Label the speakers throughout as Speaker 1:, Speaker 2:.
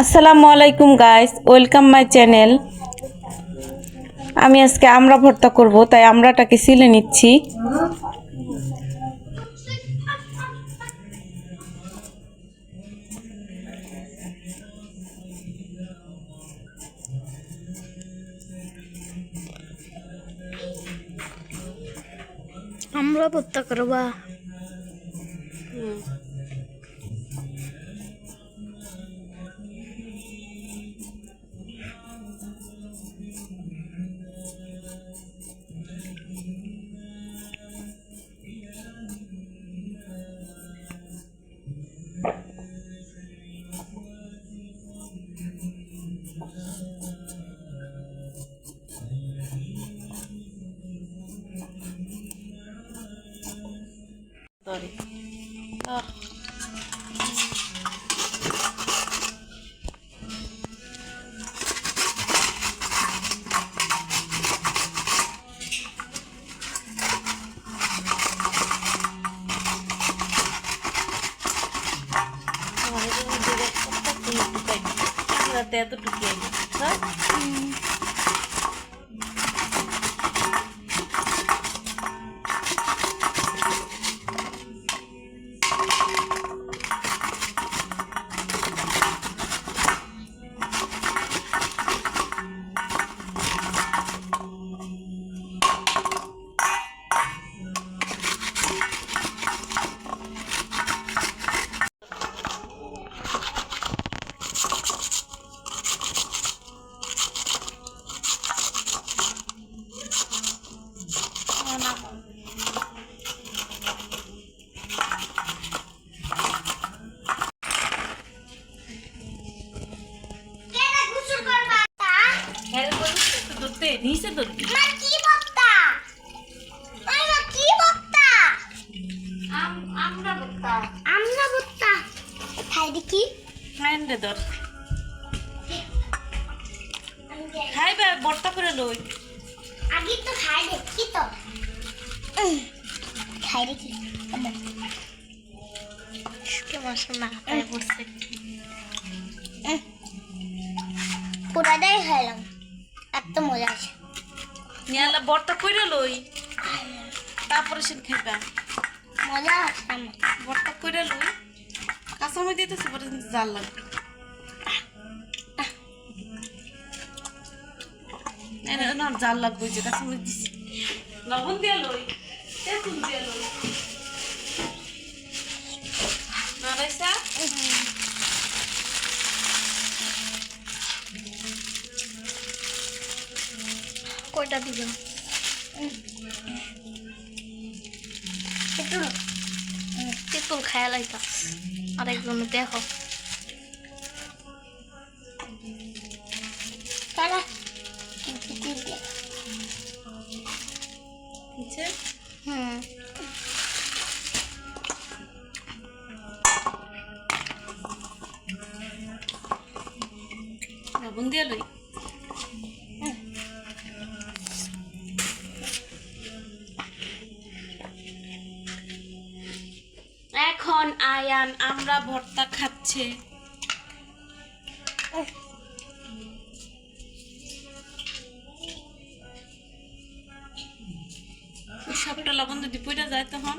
Speaker 1: আসসালামু আলাইকুম guys welcome my channel আমি আজকে আমরা ভর্তা করব, তাই আমরাটাকে সিলে নিচ্ছি।
Speaker 2: আমরা ভর্তা করবা? Adorei. teto pequeno, sabe? Hum.
Speaker 1: নিচে ধরবি
Speaker 2: আমরা ভর্তা খাই দেখি।
Speaker 1: হ্যান্ডে ধর। খাইবে ভর্তা করে লই।
Speaker 2: আগে তো খাই দেখি তো। খাই দেখি। মশলা তাই পড়ছে। পুরাটাই খাইলাম। এত মজা আছে।
Speaker 1: নিয়ালা ভর্তা করে লই। তারপরে সে খাইবা।
Speaker 2: মজা
Speaker 1: ভর্তা করে লই। কাঁচামরিচ দিতেছি পরে জাল লাগবে। জাল লাগবে যে কাঁচামরিচ দিছি। লবণ দিয়ে লই তেতুল দিয়ে লই।
Speaker 2: কয়টা দিব তেঁতুল তেঁতুল খায়া লাইতা। আরেকজন দেখো। তারা হুম।
Speaker 1: লবণ দিয়ে লই। এখন আয়ান আমরা ভর্তা খাচ্ছে। সবটা লবণ যদি পড়ে যায় তখন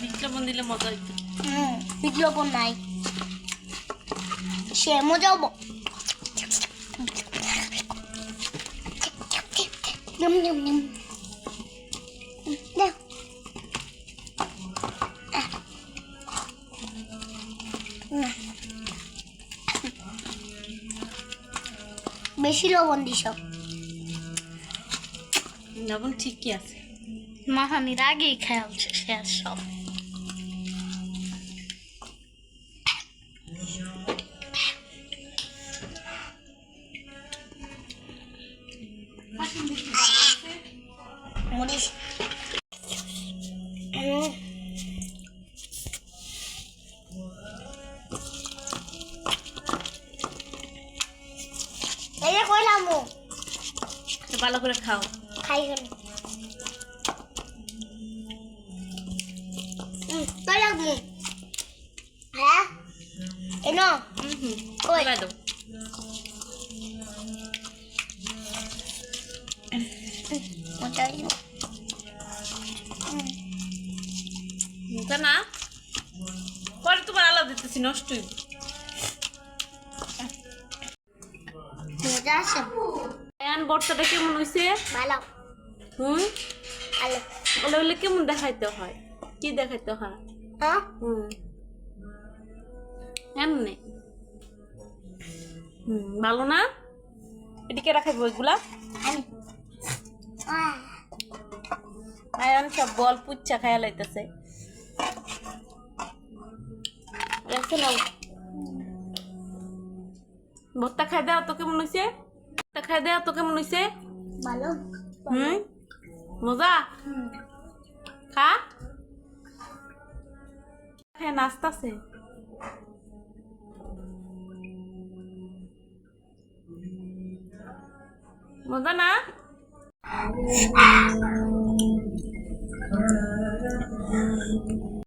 Speaker 1: বিট লবণ দিলে মজা হইতো।
Speaker 2: হুম বিজ্ঞাপন নাই। সে মজাও Nhum nhum nhum. বেশি লবণ দিস।
Speaker 1: লবণ ঠিকই আছে।
Speaker 2: মাহানির আগেই খেয়াল শেষ সব।
Speaker 1: ভালো করে খাও।
Speaker 2: খাই হ্যাঁ? এনো?
Speaker 1: হুম হুম
Speaker 2: কই?
Speaker 1: দাও।
Speaker 2: ওটাই
Speaker 1: না? পরে তোমার আলাদা দিতেছি নষ্ট
Speaker 2: মজা আছে।
Speaker 1: আয়ান বর্তাটা কেমন হইছে?
Speaker 2: ভালো।
Speaker 1: হুম?
Speaker 2: ভালো।
Speaker 1: বলে বলে কেমন দেখাইতে হয়? কি দেখাইতে হয়?
Speaker 2: হ্যাঁ?
Speaker 1: হুম। এমনি হুম ভালো না? এদিকে
Speaker 2: আমি আহ
Speaker 1: আয়ান সব বল পুচ্চা খায়া লাইতেছে। ভর্তা খাই দেওয়া তো কেমন হয়েছে খাই দে তো কেমন হয়েছে
Speaker 2: ভালো।
Speaker 1: হুম? মজা? খা। হ্যাঁ নাস্তাছে মজা না?